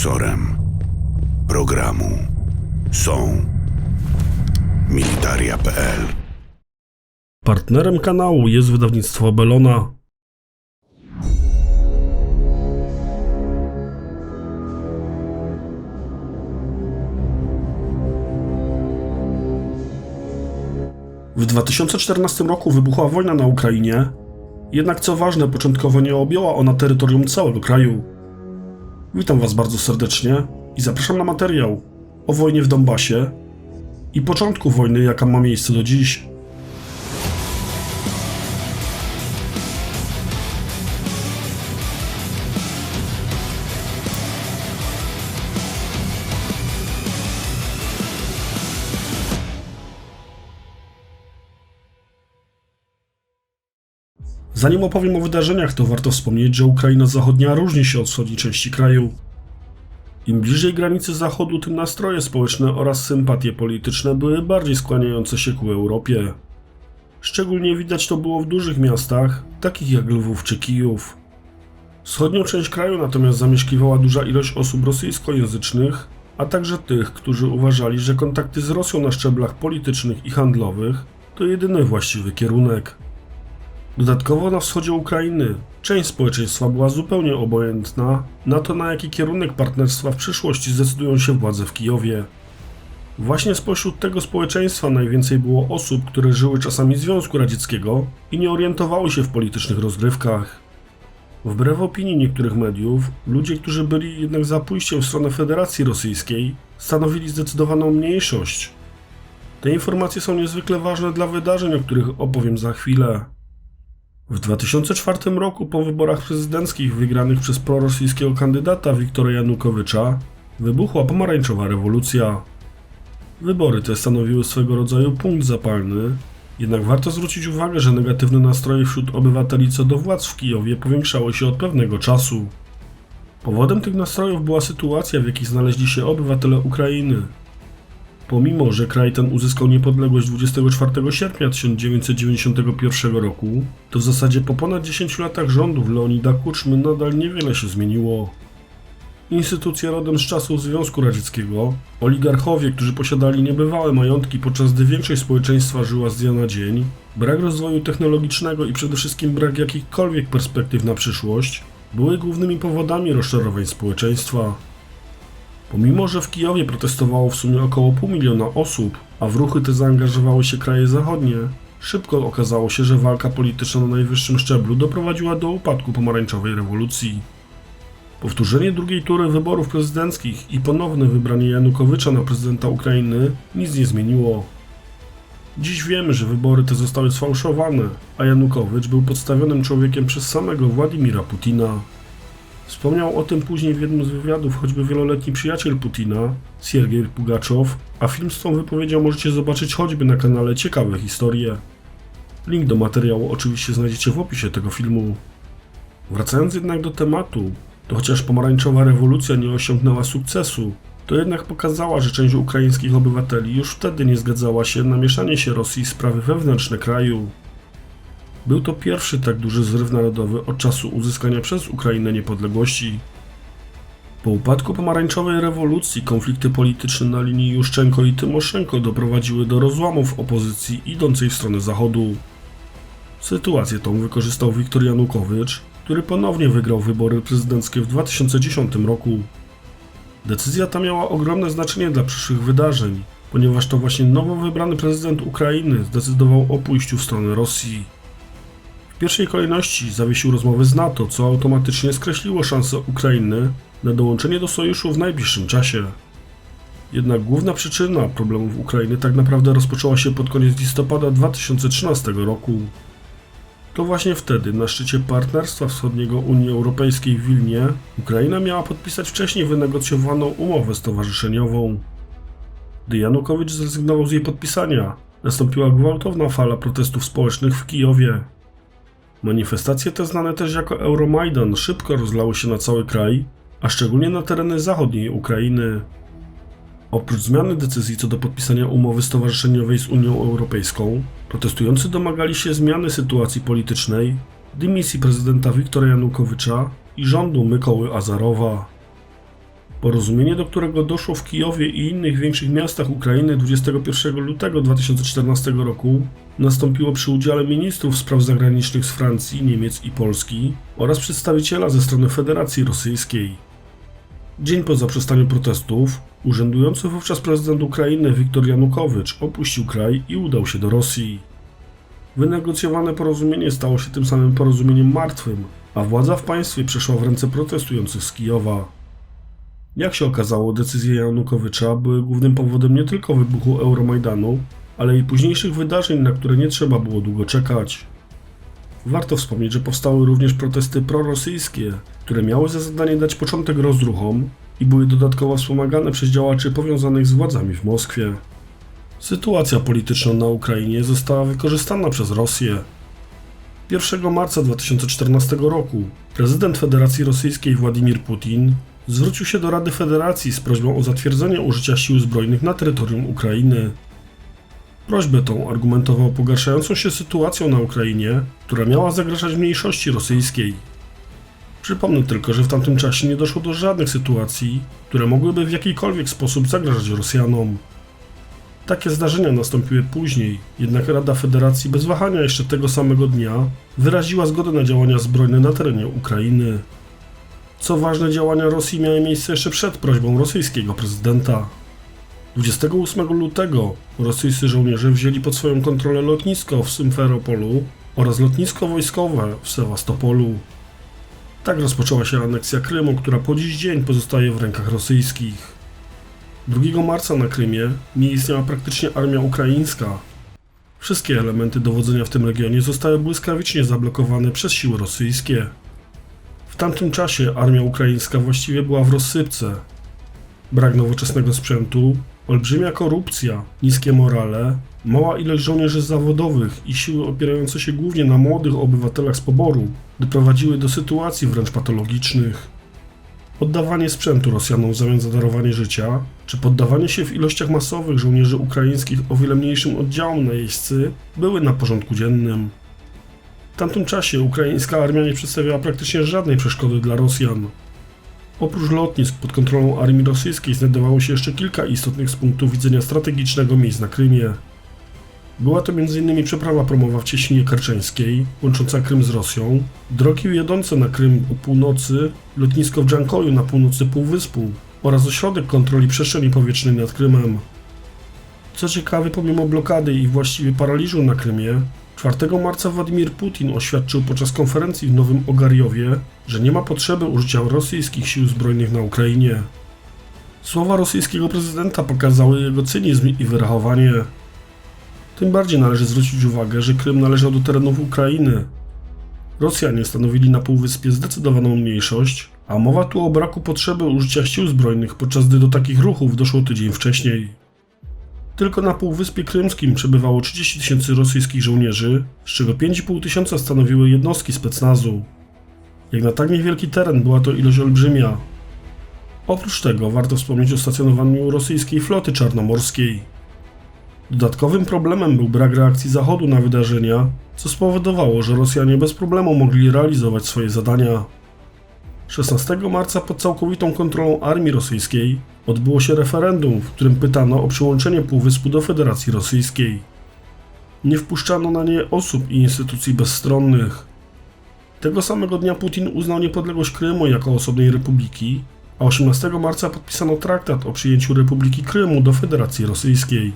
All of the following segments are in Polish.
Sponsorem programu są Militaria.pl Partnerem kanału jest wydawnictwo Belona. W 2014 roku wybuchła wojna na Ukrainie, jednak co ważne, początkowo nie objęła ona terytorium całego kraju. Witam Was bardzo serdecznie i zapraszam na materiał o wojnie w Donbasie i początku wojny, jaka ma miejsce do dziś. Zanim opowiem o wydarzeniach, to warto wspomnieć, że Ukraina Zachodnia różni się od wschodniej części kraju. Im bliżej granicy Zachodu, tym nastroje społeczne oraz sympatie polityczne były bardziej skłaniające się ku Europie. Szczególnie widać to było w dużych miastach, takich jak Lwów czy Kijów. Wschodnią część kraju natomiast zamieszkiwała duża ilość osób rosyjskojęzycznych, a także tych, którzy uważali, że kontakty z Rosją na szczeblach politycznych i handlowych to jedyny właściwy kierunek. Dodatkowo na wschodzie Ukrainy część społeczeństwa była zupełnie obojętna na to, na jaki kierunek partnerstwa w przyszłości zdecydują się władze w Kijowie. Właśnie spośród tego społeczeństwa najwięcej było osób, które żyły czasami Związku Radzieckiego i nie orientowały się w politycznych rozgrywkach. Wbrew opinii niektórych mediów, ludzie, którzy byli jednak za pójściem w stronę Federacji Rosyjskiej, stanowili zdecydowaną mniejszość. Te informacje są niezwykle ważne dla wydarzeń, o których opowiem za chwilę. W 2004 roku po wyborach prezydenckich wygranych przez prorosyjskiego kandydata Wiktora Janukowycza wybuchła pomarańczowa rewolucja. Wybory te stanowiły swego rodzaju punkt zapalny, jednak warto zwrócić uwagę, że negatywne nastroje wśród obywateli co do władz w Kijowie powiększały się od pewnego czasu. Powodem tych nastrojów była sytuacja, w jakiej znaleźli się obywatele Ukrainy. Pomimo, że kraj ten uzyskał niepodległość 24 sierpnia 1991 roku, to w zasadzie po ponad 10 latach rządów Leonida Kuczmy nadal niewiele się zmieniło. Instytucje rodem z czasów Związku Radzieckiego, oligarchowie, którzy posiadali niebywałe majątki, podczas gdy większość społeczeństwa żyła z dnia na dzień, brak rozwoju technologicznego i przede wszystkim brak jakichkolwiek perspektyw na przyszłość, były głównymi powodami rozczarowań społeczeństwa. Pomimo, że w Kijowie protestowało w sumie około pół miliona osób, a w ruchy te zaangażowały się kraje zachodnie, szybko okazało się, że walka polityczna na najwyższym szczeblu doprowadziła do upadku pomarańczowej rewolucji. Powtórzenie drugiej tury wyborów prezydenckich i ponowne wybranie Janukowycza na prezydenta Ukrainy nic nie zmieniło. Dziś wiemy, że wybory te zostały sfałszowane, a Janukowycz był podstawionym człowiekiem przez samego Władimira Putina. Wspomniał o tym później w jednym z wywiadów choćby wieloletni przyjaciel Putina, Siergiej Pugaczow, a film z tą wypowiedzią możecie zobaczyć choćby na kanale Ciekawe Historie. Link do materiału oczywiście znajdziecie w opisie tego filmu. Wracając jednak do tematu, to chociaż pomarańczowa rewolucja nie osiągnęła sukcesu, to jednak pokazała, że część ukraińskich obywateli już wtedy nie zgadzała się na mieszanie się Rosji w sprawy wewnętrzne kraju. Był to pierwszy tak duży zryw narodowy od czasu uzyskania przez Ukrainę niepodległości. Po upadku pomarańczowej rewolucji konflikty polityczne na linii Juszczenko i Tymoszenko doprowadziły do rozłamów opozycji idącej w stronę zachodu. Sytuację tą wykorzystał Wiktor Janukowycz, który ponownie wygrał wybory prezydenckie w 2010 roku. Decyzja ta miała ogromne znaczenie dla przyszłych wydarzeń, ponieważ to właśnie nowo wybrany prezydent Ukrainy zdecydował o pójściu w stronę Rosji. Pierwszej kolejności zawiesił rozmowy z NATO, co automatycznie skreśliło szanse Ukrainy na dołączenie do sojuszu w najbliższym czasie. Jednak główna przyczyna problemów Ukrainy tak naprawdę rozpoczęła się pod koniec listopada 2013 roku. To właśnie wtedy, na szczycie Partnerstwa Wschodniego Unii Europejskiej w Wilnie, Ukraina miała podpisać wcześniej wynegocjowaną umowę stowarzyszeniową. Gdy Janukowicz zrezygnował z jej podpisania, nastąpiła gwałtowna fala protestów społecznych w Kijowie. Manifestacje te znane też jako Euromajdan szybko rozlały się na cały kraj, a szczególnie na tereny zachodniej Ukrainy. Oprócz zmiany decyzji co do podpisania umowy stowarzyszeniowej z Unią Europejską, protestujący domagali się zmiany sytuacji politycznej, dymisji prezydenta Wiktora Janukowycza i rządu Mykoły Azarowa. Porozumienie, do którego doszło w Kijowie i innych większych miastach Ukrainy 21 lutego 2014 roku, nastąpiło przy udziale ministrów spraw zagranicznych z Francji, Niemiec i Polski oraz przedstawiciela ze strony Federacji Rosyjskiej. Dzień po zaprzestaniu protestów, urzędujący wówczas prezydent Ukrainy Viktor Janukowycz opuścił kraj i udał się do Rosji. Wynegocjowane porozumienie stało się tym samym porozumieniem martwym, a władza w państwie przeszła w ręce protestujących z Kijowa. Jak się okazało, decyzje Janukowycza były głównym powodem nie tylko wybuchu Euromajdanu, ale i późniejszych wydarzeń, na które nie trzeba było długo czekać. Warto wspomnieć, że powstały również protesty prorosyjskie, które miały za zadanie dać początek rozruchom i były dodatkowo wspomagane przez działaczy powiązanych z władzami w Moskwie. Sytuacja polityczna na Ukrainie została wykorzystana przez Rosję. 1 marca 2014 roku prezydent Federacji Rosyjskiej Władimir Putin zwrócił się do Rady Federacji z prośbą o zatwierdzenie użycia sił zbrojnych na terytorium Ukrainy. Prośbę tą argumentował pogarszającą się sytuacją na Ukrainie, która miała zagrażać mniejszości rosyjskiej. Przypomnę tylko, że w tamtym czasie nie doszło do żadnych sytuacji, które mogłyby w jakikolwiek sposób zagrażać Rosjanom. Takie zdarzenia nastąpiły później, jednak Rada Federacji bez wahania jeszcze tego samego dnia wyraziła zgodę na działania zbrojne na terenie Ukrainy. Co ważne, działania Rosji miały miejsce jeszcze przed prośbą rosyjskiego prezydenta. 28 lutego rosyjscy żołnierze wzięli pod swoją kontrolę lotnisko w Symferopolu oraz lotnisko wojskowe w Sewastopolu. Tak rozpoczęła się aneksja Krymu, która po dziś dzień pozostaje w rękach rosyjskich. 2 marca na Krymie nie istniała praktycznie armia ukraińska. Wszystkie elementy dowodzenia w tym regionie zostały błyskawicznie zablokowane przez siły rosyjskie. Tamtym czasie armia ukraińska właściwie była w rozsypce. Brak nowoczesnego sprzętu, olbrzymia korupcja, niskie morale, mała ilość żołnierzy zawodowych i siły opierające się głównie na młodych obywatelach z poboru doprowadziły do sytuacji wręcz patologicznych. Oddawanie sprzętu Rosjanom w zamian za darowanie życia, czy poddawanie się w ilościach masowych żołnierzy ukraińskich o wiele mniejszym oddziałom najeźdźcy były na porządku dziennym. Tamtym czasie ukraińska armia nie przedstawiała praktycznie żadnej przeszkody dla Rosjan. Oprócz lotnisk pod kontrolą armii rosyjskiej znajdowało się jeszcze kilka istotnych z punktu widzenia strategicznego miejsc na Krymie. Była to m.in. przeprawa promowa w Cieśninie Karczeńskiej, łącząca Krym z Rosją, drogi wiodące na Krym u północy, lotnisko w Dżankoju na północy Półwyspu oraz ośrodek kontroli przestrzeni powietrznej nad Krymem. Co ciekawe, pomimo blokady i właściwie paraliżu na Krymie, 4 marca Władimir Putin oświadczył podczas konferencji w Nowym Ogarjowie, że nie ma potrzeby użycia rosyjskich sił zbrojnych na Ukrainie. Słowa rosyjskiego prezydenta pokazały jego cynizm i wyrachowanie. Tym bardziej należy zwrócić uwagę, że Krym należał do terenów Ukrainy. Rosjanie stanowili na półwyspie zdecydowaną mniejszość, a mowa tu o braku potrzeby użycia sił zbrojnych, podczas gdy do takich ruchów doszło tydzień wcześniej. Tylko na Półwyspie Krymskim przebywało 30 tysięcy rosyjskich żołnierzy, z czego 5,5 tysiąca stanowiły jednostki specnazu. Jak na tak niewielki teren była to ilość olbrzymia. Oprócz tego warto wspomnieć o stacjonowaniu rosyjskiej floty czarnomorskiej. Dodatkowym problemem był brak reakcji Zachodu na wydarzenia, co spowodowało, że Rosjanie bez problemu mogli realizować swoje zadania. 16 marca pod całkowitą kontrolą armii rosyjskiej odbyło się referendum, w którym pytano o przyłączenie Półwyspu do Federacji Rosyjskiej. Nie wpuszczano na nie osób i instytucji bezstronnych. Tego samego dnia Putin uznał niepodległość Krymu jako osobnej republiki, a 18 marca podpisano traktat o przyjęciu Republiki Krymu do Federacji Rosyjskiej.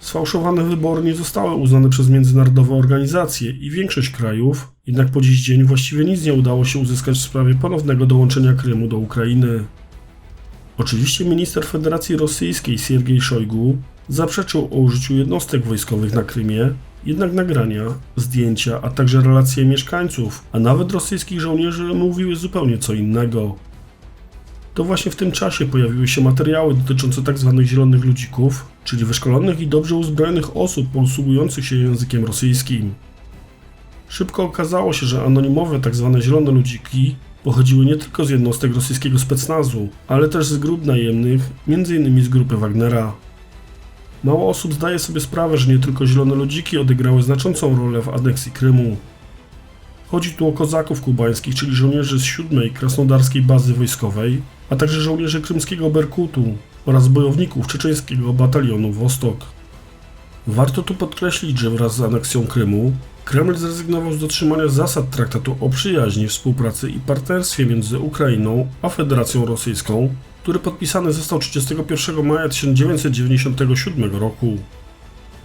Sfałszowane wybory nie zostały uznane przez międzynarodowe organizacje i większość krajów, jednak po dziś dzień właściwie nic nie udało się uzyskać w sprawie ponownego dołączenia Krymu do Ukrainy. Oczywiście minister Federacji Rosyjskiej Siergiej Szojgu zaprzeczył o użyciu jednostek wojskowych na Krymie, jednak nagrania, zdjęcia, a także relacje mieszkańców, a nawet rosyjskich żołnierzy mówiły zupełnie co innego. To właśnie w tym czasie pojawiły się materiały dotyczące tzw. zielonych ludzików, czyli wyszkolonych i dobrze uzbrojonych osób posługujących się językiem rosyjskim. Szybko okazało się, że anonimowe tzw. zielone ludziki pochodziły nie tylko z jednostek rosyjskiego specnazu, ale też z grup najemnych, m.in. z grupy Wagnera. Mało osób zdaje sobie sprawę, że nie tylko zielone ludziki odegrały znaczącą rolę w aneksji Krymu. Chodzi tu o kozaków kubańskich, czyli żołnierzy z 7 Krasnodarskiej Bazy Wojskowej, a także żołnierzy krymskiego Berkutu oraz bojowników czeczeńskiego batalionu Wostok. Warto tu podkreślić, że wraz z aneksją Krymu Kreml zrezygnował z dotrzymania zasad traktatu o przyjaźni, współpracy i partnerstwie między Ukrainą a Federacją Rosyjską, który podpisany został 31 maja 1997 roku.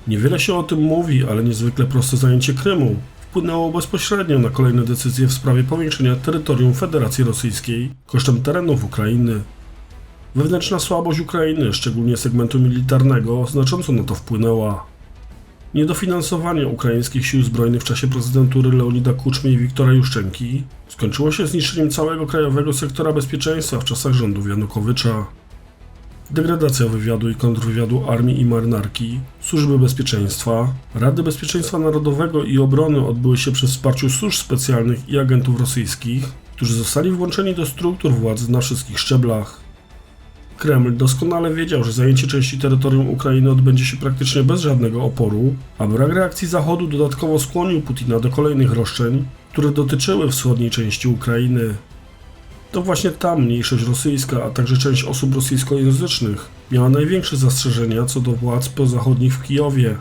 Niewiele się o tym mówi, ale niezwykle proste zajęcie Krymu wpłynęło bezpośrednio na kolejne decyzje w sprawie powiększenia terytorium Federacji Rosyjskiej kosztem terenów Ukrainy. Wewnętrzna słabość Ukrainy, szczególnie segmentu militarnego, znacząco na to wpłynęła. Niedofinansowanie ukraińskich sił zbrojnych w czasie prezydentury Leonida Kuczmy i Wiktora Juszczenki skończyło się zniszczeniem całego krajowego sektora bezpieczeństwa w czasach rządów Janukowycza. Degradacja wywiadu i kontrwywiadu armii i marynarki, służby bezpieczeństwa, Rady Bezpieczeństwa Narodowego i Obrony odbyły się przy wsparciu służb specjalnych i agentów rosyjskich, którzy zostali włączeni do struktur władzy na wszystkich szczeblach. Kreml doskonale wiedział, że zajęcie części terytorium Ukrainy odbędzie się praktycznie bez żadnego oporu, a brak reakcji Zachodu dodatkowo skłonił Putina do kolejnych roszczeń, które dotyczyły wschodniej części Ukrainy. To właśnie tam mniejszość rosyjska, a także część osób rosyjskojęzycznych miała największe zastrzeżenia co do władz prozachodnich w Kijowie.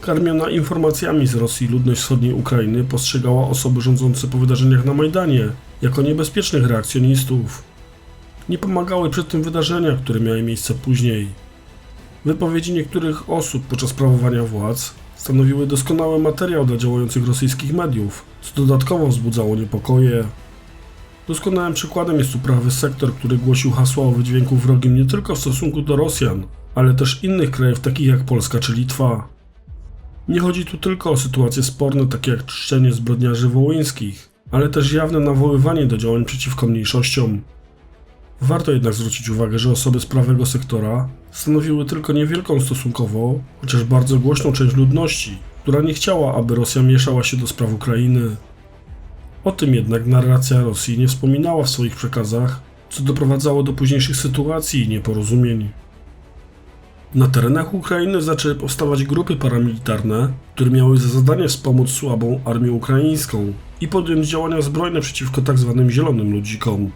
Karmiona informacjami z Rosji ludność wschodniej Ukrainy postrzegała osoby rządzące po wydarzeniach na Majdanie jako niebezpiecznych reakcjonistów. Nie pomagały przy tym wydarzenia, które miały miejsce później. Wypowiedzi niektórych osób podczas sprawowania władz stanowiły doskonały materiał dla działających rosyjskich mediów, co dodatkowo wzbudzało niepokoje. Doskonałym przykładem jest tu prawy sektor, który głosił hasła o wydźwięku wrogim nie tylko w stosunku do Rosjan, ale też innych krajów takich jak Polska czy Litwa. Nie chodzi tu tylko o sytuacje sporne takie jak czczenie zbrodniarzy wołyńskich, ale też jawne nawoływanie do działań przeciwko mniejszościom. Warto jednak zwrócić uwagę, że osoby z prawego sektora stanowiły tylko niewielką stosunkowo, chociaż bardzo głośną część ludności, która nie chciała, aby Rosja mieszała się do spraw Ukrainy. O tym jednak narracja Rosji nie wspominała w swoich przekazach, co doprowadzało do późniejszych sytuacji i nieporozumień. Na terenach Ukrainy zaczęły powstawać grupy paramilitarne, które miały za zadanie wspomóc słabą armię ukraińską i podjąć działania zbrojne przeciwko tzw. zielonym ludzikom.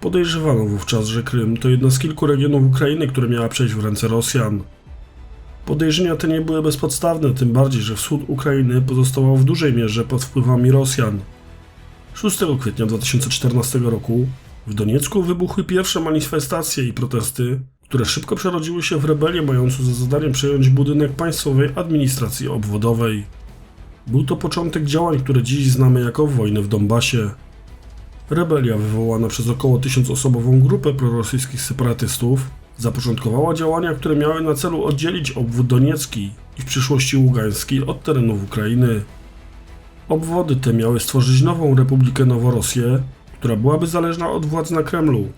Podejrzewano wówczas, że Krym to jedna z kilku regionów Ukrainy, które miała przejść w ręce Rosjan. Podejrzenia te nie były bezpodstawne, tym bardziej, że wschód Ukrainy pozostawał w dużej mierze pod wpływami Rosjan. 6 kwietnia 2014 roku w Doniecku wybuchły pierwsze manifestacje i protesty, które szybko przerodziły się w rebelię mającą za zadanie przejąć budynek państwowej administracji obwodowej. Był to początek działań, które dziś znamy jako wojnę w Donbasie. Rebelia wywołana przez około tysiącosobową grupę prorosyjskich separatystów zapoczątkowała działania, które miały na celu oddzielić obwód doniecki i w przyszłości ługański od terenów Ukrainy. Obwody te miały stworzyć nową Republikę Noworosję, która byłaby zależna od władz na Kremlu.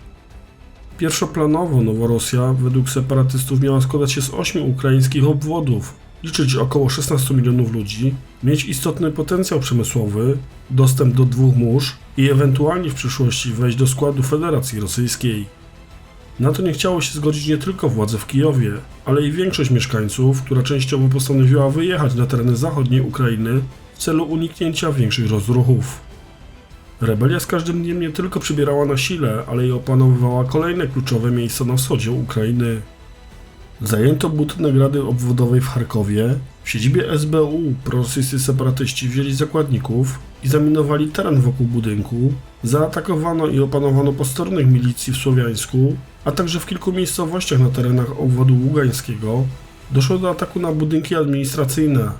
Pierwszoplanowo Noworosja według separatystów miała składać się z ośmiu ukraińskich obwodów, liczyć około 16 milionów ludzi, mieć istotny potencjał przemysłowy, dostęp do dwóch mórz i ewentualnie w przyszłości wejść do składu Federacji Rosyjskiej. Na to nie chciało się zgodzić nie tylko władze w Kijowie, ale i większość mieszkańców, która częściowo postanowiła wyjechać na tereny zachodniej Ukrainy w celu uniknięcia większych rozruchów. Rebelia z każdym dniem nie tylko przybierała na sile, ale i opanowywała kolejne kluczowe miejsca na wschodzie Ukrainy. Zajęto budynek Rady Obwodowej w Charkowie. W siedzibie SBU prorosyjscy separatyści wzięli zakładników i zaminowali teren wokół budynku. Zaatakowano i opanowano posterunek milicji w Słowiańsku, a także w kilku miejscowościach na terenach obwodu ługańskiego. Doszło do ataku na budynki administracyjne.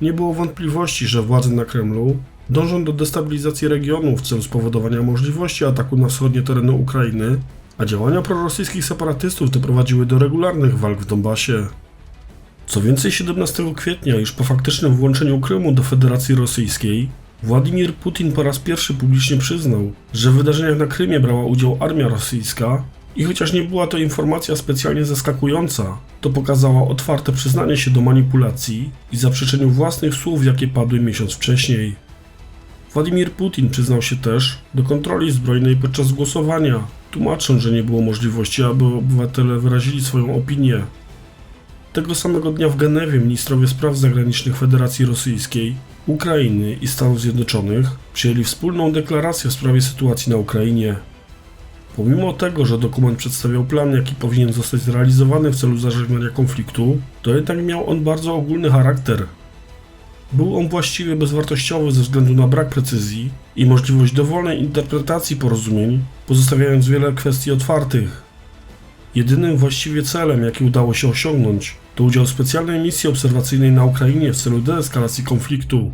Nie było wątpliwości, że władze na Kremlu dążą do destabilizacji regionu w celu spowodowania możliwości ataku na wschodnie tereny Ukrainy, a działania prorosyjskich separatystów doprowadziły do regularnych walk w Donbasie. Co więcej, 17 kwietnia, już po faktycznym włączeniu Krymu do Federacji Rosyjskiej, Władimir Putin po raz pierwszy publicznie przyznał, że w wydarzeniach na Krymie brała udział armia rosyjska i chociaż nie była to informacja specjalnie zaskakująca, to pokazała otwarte przyznanie się do manipulacji i zaprzeczeniu własnych słów, jakie padły miesiąc wcześniej. Władimir Putin przyznał się też do kontroli zbrojnej podczas głosowania, tłumacząc, że nie było możliwości, aby obywatele wyrazili swoją opinię. Tego samego dnia w Genewie ministrowie spraw zagranicznych Federacji Rosyjskiej, Ukrainy i Stanów Zjednoczonych przyjęli wspólną deklarację w sprawie sytuacji na Ukrainie. Pomimo tego, że dokument przedstawiał plan, jaki powinien zostać zrealizowany w celu zażegnania konfliktu, to jednak miał on bardzo ogólny charakter. Był on właściwie bezwartościowy ze względu na brak precyzji i możliwość dowolnej interpretacji porozumień, pozostawiając wiele kwestii otwartych. Jedynym właściwie celem, jaki udało się osiągnąć, to udział specjalnej misji obserwacyjnej na Ukrainie w celu deeskalacji konfliktu.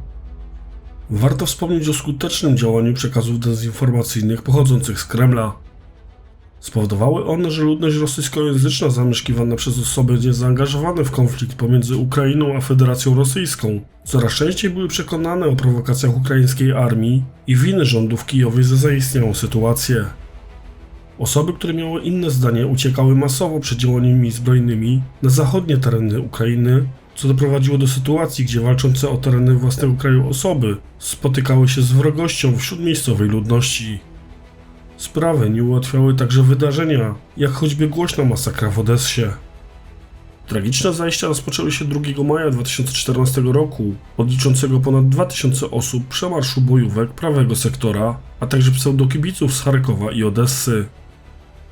Warto wspomnieć o skutecznym działaniu przekazów dezinformacyjnych pochodzących z Kremla. Spowodowały one, że ludność rosyjskojęzyczna zamieszkiwana przez osoby niezaangażowane w konflikt pomiędzy Ukrainą a Federacją Rosyjską coraz częściej były przekonane o prowokacjach ukraińskiej armii i winy rządów Kijowej za zaistniałą sytuację. Osoby, które miały inne zdanie, uciekały masowo przed działaniami zbrojnymi na zachodnie tereny Ukrainy, co doprowadziło do sytuacji, gdzie walczące o tereny własnego kraju osoby spotykały się z wrogością wśród miejscowej ludności. Sprawę nie ułatwiały także wydarzenia, jak choćby głośna masakra w Odessie. Tragiczne zajścia rozpoczęły się 2 maja 2014 roku od liczącego ponad 2000 osób przemarszu bojówek prawego sektora, a także pseudokibiców z Charkowa i Odessy.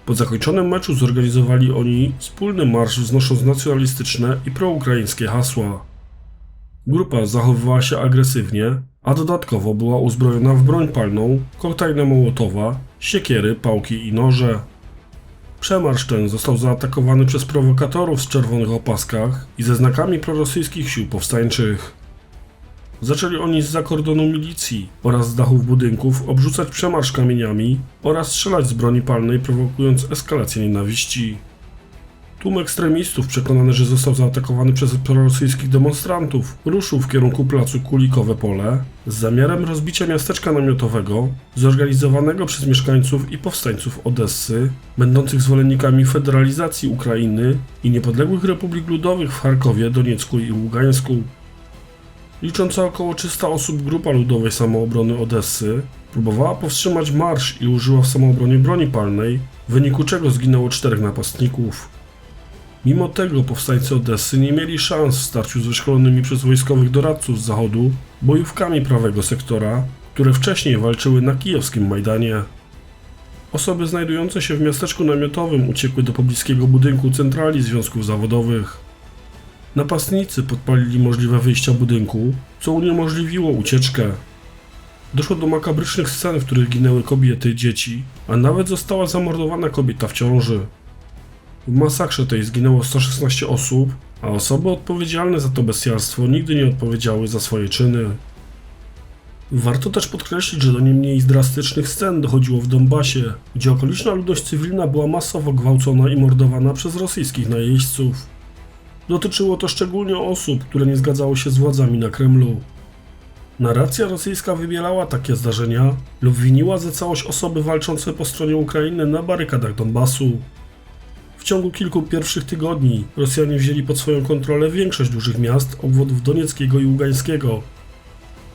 Po zakończonym meczu zorganizowali oni wspólny marsz wznosząc nacjonalistyczne i proukraińskie hasła. Grupa zachowywała się agresywnie, a dodatkowo była uzbrojona w broń palną, koktajle Mołotowa, siekiery, pałki i noże. Przemarsz ten został zaatakowany przez prowokatorów w czerwonych opaskach i ze znakami prorosyjskich sił powstańczych. Zaczęli oni z kordonu milicji oraz z dachów budynków obrzucać przemarsz kamieniami oraz strzelać z broni palnej, prowokując eskalację nienawiści. Tłum ekstremistów, przekonany, że został zaatakowany przez prorosyjskich demonstrantów, ruszył w kierunku placu Kulikowe Pole z zamiarem rozbicia miasteczka namiotowego zorganizowanego przez mieszkańców i powstańców Odessy, będących zwolennikami federalizacji Ukrainy i niepodległych republik ludowych w Charkowie, Doniecku i Ługańsku. Licząca około 300 osób grupa ludowej samoobrony Odessy próbowała powstrzymać marsz i użyła w samoobronie broni palnej, w wyniku czego zginęło czterech napastników. Mimo tego powstańcy Odessy nie mieli szans w starciu z wyszkolonymi przez wojskowych doradców z zachodu bojówkami prawego sektora, które wcześniej walczyły na kijowskim Majdanie. Osoby znajdujące się w miasteczku namiotowym uciekły do pobliskiego budynku centrali związków zawodowych. Napastnicy podpalili możliwe wyjścia budynku, co uniemożliwiło ucieczkę. Doszło do makabrycznych scen, w których ginęły kobiety, dzieci, a nawet została zamordowana kobieta w ciąży. W masakrze tej zginęło 116 osób, a osoby odpowiedzialne za to bestialstwo nigdy nie odpowiedziały za swoje czyny. Warto też podkreślić, że do nie mniej drastycznych scen dochodziło w Donbasie, gdzie okoliczna ludność cywilna była masowo gwałcona i mordowana przez rosyjskich najeźdźców. Dotyczyło to szczególnie osób, które nie zgadzały się z władzami na Kremlu. Narracja rosyjska wybielała takie zdarzenia lub winiła za całość osoby walczące po stronie Ukrainy na barykadach Donbasu. W ciągu kilku pierwszych tygodni Rosjanie wzięli pod swoją kontrolę większość dużych miast obwodów Donieckiego i Ługańskiego.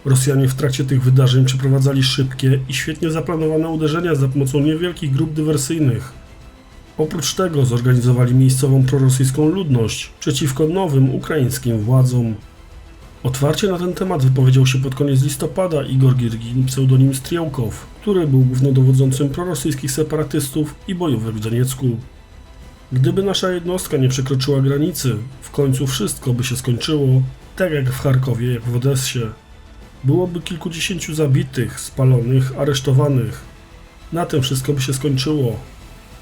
Rosjanie w trakcie tych wydarzeń przeprowadzali szybkie i świetnie zaplanowane uderzenia za pomocą niewielkich grup dywersyjnych. Oprócz tego zorganizowali miejscową prorosyjską ludność przeciwko nowym ukraińskim władzom. Otwarcie na ten temat wypowiedział się pod koniec listopada Igor Girgin, pseudonim Striełkow, który był głównodowodzącym prorosyjskich separatystów i bojówek w Doniecku. Gdyby nasza jednostka nie przekroczyła granicy, w końcu wszystko by się skończyło, tak jak w Charkowie, jak w Odessie. Byłoby kilkudziesięciu zabitych, spalonych, aresztowanych. Na tym wszystko by się skończyło.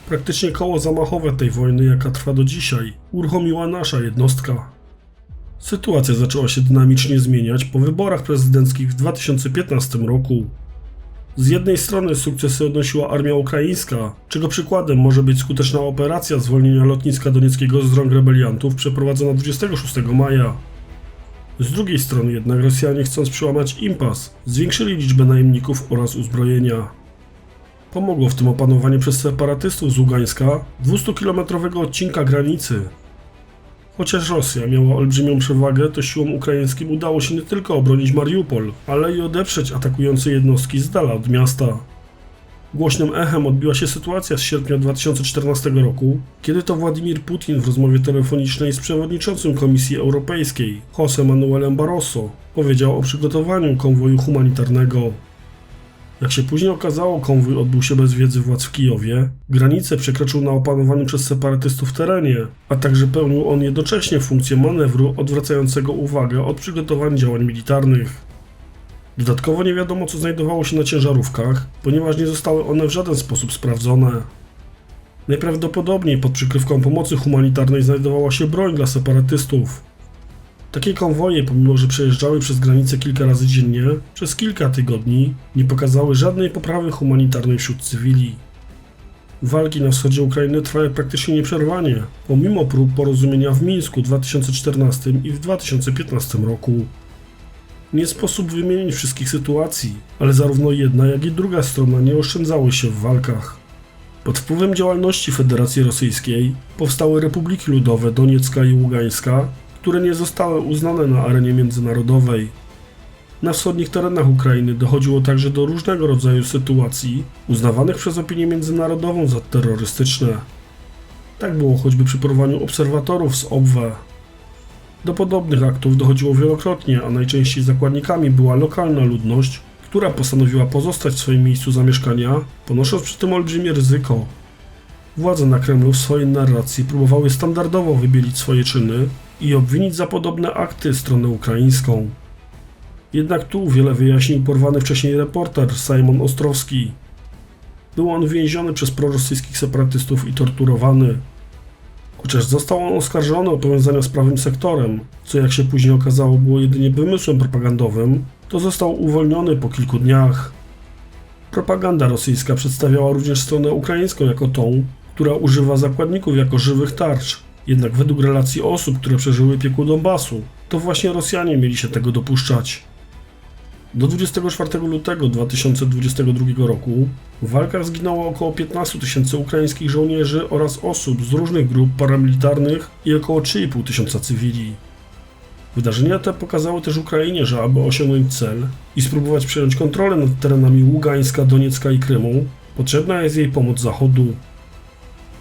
Praktycznie koło zamachowe tej wojny, jaka trwa do dzisiaj, uruchomiła nasza jednostka. Sytuacja zaczęła się dynamicznie zmieniać po wyborach prezydenckich w 2015 roku. Z jednej strony sukcesy odnosiła armia ukraińska, czego przykładem może być skuteczna operacja zwolnienia lotniska donieckiego z rąk rebeliantów przeprowadzona 26 maja. Z drugiej strony jednak Rosjanie chcąc przełamać impas, zwiększyli liczbę najemników oraz uzbrojenia. Pomogło w tym opanowanie przez separatystów z Ługańska 200-kilometrowego odcinka granicy. Chociaż Rosja miała olbrzymią przewagę, to siłom ukraińskim udało się nie tylko obronić Mariupol, ale i odeprzeć atakujące jednostki z dala od miasta. Głośnym echem odbiła się sytuacja z sierpnia 2014 roku, kiedy to Władimir Putin w rozmowie telefonicznej z przewodniczącym Komisji Europejskiej, José Manuelem Barroso, powiedział o przygotowaniu konwoju humanitarnego. Jak się później okazało, konwój odbył się bez wiedzy władz w Kijowie, granicę przekroczył na opanowanym przez separatystów terenie, a także pełnił on jednocześnie funkcję manewru odwracającego uwagę od przygotowań działań militarnych. Dodatkowo nie wiadomo, co znajdowało się na ciężarówkach, ponieważ nie zostały one w żaden sposób sprawdzone. Najprawdopodobniej pod przykrywką pomocy humanitarnej znajdowała się broń dla separatystów. Takie konwoje, pomimo że przejeżdżały przez granicę kilka razy dziennie, przez kilka tygodni nie pokazały żadnej poprawy humanitarnej wśród cywili. Walki na wschodzie Ukrainy trwały praktycznie nieprzerwanie, pomimo prób porozumienia w Mińsku w 2014 i w 2015 roku. Nie sposób wymienić wszystkich sytuacji, ale zarówno jedna, jak i druga strona nie oszczędzały się w walkach. Pod wpływem działalności Federacji Rosyjskiej powstały Republiki Ludowe Doniecka i Ługańska, które nie zostały uznane na arenie międzynarodowej. Na wschodnich terenach Ukrainy dochodziło także do różnego rodzaju sytuacji uznawanych przez opinię międzynarodową za terrorystyczne. Tak było choćby przy porwaniu obserwatorów z OBWE. Do podobnych aktów dochodziło wielokrotnie, a najczęściej zakładnikami była lokalna ludność, która postanowiła pozostać w swoim miejscu zamieszkania, ponosząc przy tym olbrzymie ryzyko. Władze na Kremlu w swojej narracji próbowały standardowo wybielić swoje czyny i obwinić za podobne akty stronę ukraińską. Jednak tu wiele wyjaśnił porwany wcześniej reporter Simon Ostrowski. Był on więziony przez prorosyjskich separatystów i torturowany. Chociaż został on oskarżony o powiązania z prawym sektorem, co jak się później okazało było jedynie wymysłem propagandowym, to został uwolniony po kilku dniach. Propaganda rosyjska przedstawiała również stronę ukraińską jako tą, która używa zakładników jako żywych tarcz. Jednak według relacji osób, które przeżyły piekło Donbasu, to właśnie Rosjanie mieli się tego dopuszczać. Do 24 lutego 2022 roku w walkach zginęło około 15 tysięcy ukraińskich żołnierzy oraz osób z różnych grup paramilitarnych i około 3,5 tysiąca cywili. Wydarzenia te pokazały też Ukrainie, że aby osiągnąć cel i spróbować przejąć kontrolę nad terenami Ługańska, Doniecka i Krymu, potrzebna jest jej pomoc Zachodu.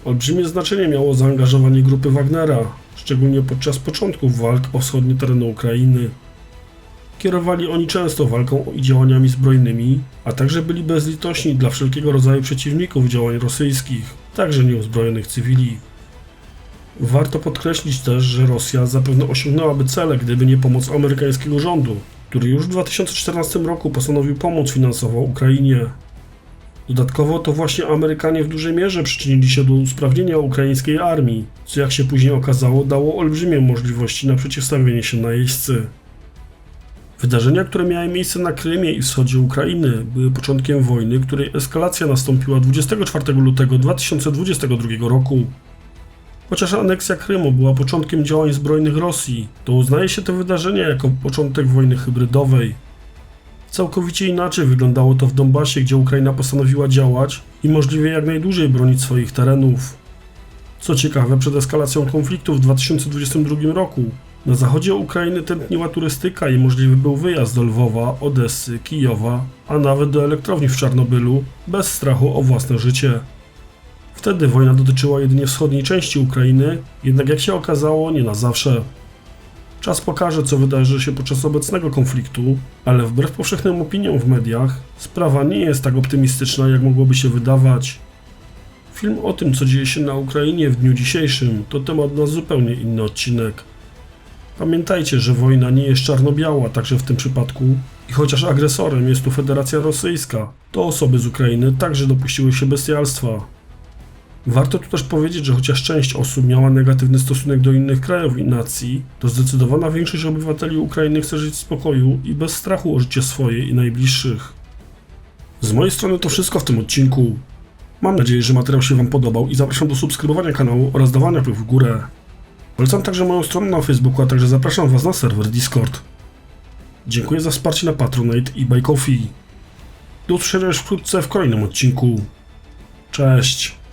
Olbrzymie znaczenie miało zaangażowanie grupy Wagnera, szczególnie podczas początków walk o wschodnie tereny Ukrainy. Kierowali oni często walką i działaniami zbrojnymi, a także byli bezlitośni dla wszelkiego rodzaju przeciwników działań rosyjskich, także nieuzbrojonych cywili. Warto podkreślić też, że Rosja zapewne osiągnęłaby cele, gdyby nie pomoc amerykańskiego rządu, który już w 2014 roku postanowił pomóc finansowo Ukrainie. Dodatkowo to właśnie Amerykanie w dużej mierze przyczynili się do usprawnienia ukraińskiej armii, co jak się później okazało dało olbrzymie możliwości na przeciwstawienie się najeźdźcy. Wydarzenia, które miały miejsce na Krymie i wschodzie Ukrainy, były początkiem wojny, której eskalacja nastąpiła 24 lutego 2022 roku. Chociaż aneksja Krymu była początkiem działań zbrojnych Rosji, to uznaje się te wydarzenia jako początek wojny hybrydowej. Całkowicie inaczej wyglądało to w Donbasie, gdzie Ukraina postanowiła działać i możliwie jak najdłużej bronić swoich terenów. Co ciekawe, przed eskalacją konfliktu w 2022 roku na zachodzie Ukrainy tętniła turystyka i możliwy był wyjazd do Lwowa, Odessy, Kijowa, a nawet do elektrowni w Czarnobylu, bez strachu o własne życie. Wtedy wojna dotyczyła jedynie wschodniej części Ukrainy, jednak jak się okazało, nie na zawsze. Czas pokaże, co wydarzy się podczas obecnego konfliktu, ale wbrew powszechnym opiniom w mediach, sprawa nie jest tak optymistyczna, jak mogłoby się wydawać. Film o tym, co dzieje się na Ukrainie w dniu dzisiejszym, to temat na zupełnie inny odcinek. Pamiętajcie, że wojna nie jest czarno-biała także w tym przypadku i chociaż agresorem jest tu Federacja Rosyjska, to osoby z Ukrainy także dopuściły się bestialstwa. Warto tu też powiedzieć, że chociaż część osób miała negatywny stosunek do innych krajów i nacji, to zdecydowana większość obywateli Ukrainy chce żyć w spokoju i bez strachu o życie swoje i najbliższych. Z mojej strony to wszystko w tym odcinku. Mam nadzieję, że materiał się Wam podobał i zapraszam do subskrybowania kanału oraz dawania łapek w górę. Polecam także moją stronę na Facebooku, a także zapraszam Was na serwer Discord. Dziękuję za wsparcie na Patronite i Buy Coffee. Do usłyszenia już wkrótce w kolejnym odcinku. Cześć!